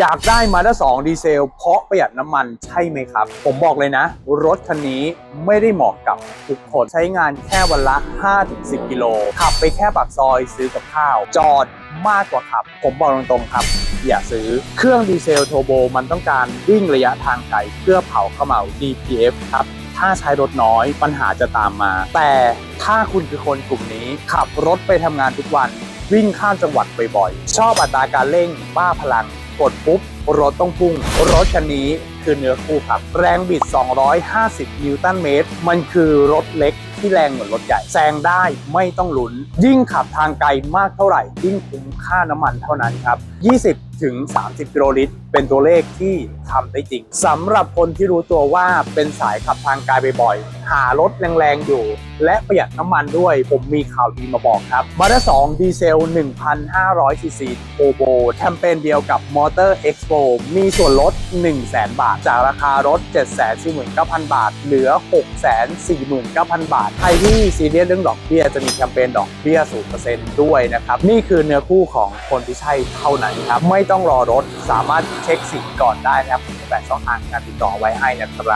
อยากได้มาด้า2ดีเซล เพราะประหยัดน้ำมันใช่ไหมครับ ผมบอกเลยนะ รถคันนี้ไม่ได้เหมาะกับทุกคนใช้งานแค่วันละ 5-10 กิโล ขับไปแค่ปากซอยซื้อกับข้าว จอดมากกว่าขับ ผมบอกตรงๆครับ อย่าซื้อเครื่องดีเซลโทโบมันต้องการวิ่งระยะทางไกลเพื่อเผาเขม่า DPF ครับถ้าใช้รถน้อยปัญหาจะตามมา แต่ถ้าคุณคือคนกลุ่มนี้ ขับรถไปทำงานทุกวัน วิ่งข้ามจังหวัดบ่อยๆ ชอบอัตราการเร่งบ้าพลัง กดปุ๊บ รถต้องพุ่ง รถคันนี้คือเนื้อคู่ครับ แรงบิด 250 นิวตันเมตร มันคือรถเล็กที่แรงเหมือนรถใหญ่แซงได้ไม่ต้องหลุน ยิ่งขับทางไกลมากเท่าไหร่ ยิ่งคุ้มค่าน้ำมันเท่านั้นครับ 20 ถึง 30 กิโลลิตร เป็นตัวเลขที่ทำได้จริงสำหรับคนที่รู้ตัวว่าเป็นสายขับทางไกลบ่อยๆ หารถแรงๆอยู่ และประหยัดน้ำมันด้วย ผมมีข่าวดีมาบอกครับมาด้า2ดีเซล 1,500ซีซีโ r โบแคมเปญเดียวกับมอเตอร์เอ็กซ์มีส่วนลด 100,000 บาท จากราคารถ 749,000 บาท เหลือ 649,000 บาท ใครที่ซีเรียสเรื่องดอกเบี้ยจะมีแคมเปญดอกเบี้ย 0%ด้วยนะครับ นี่คือเนื้อคู่ของคนที่ใช่เท่านั้นครับ ไม่ต้องรอรถ สามารถเช็คสิทธิ์ก่อนได้นะครับแปดช่องทางการติดต่อไว้ให้นะครับ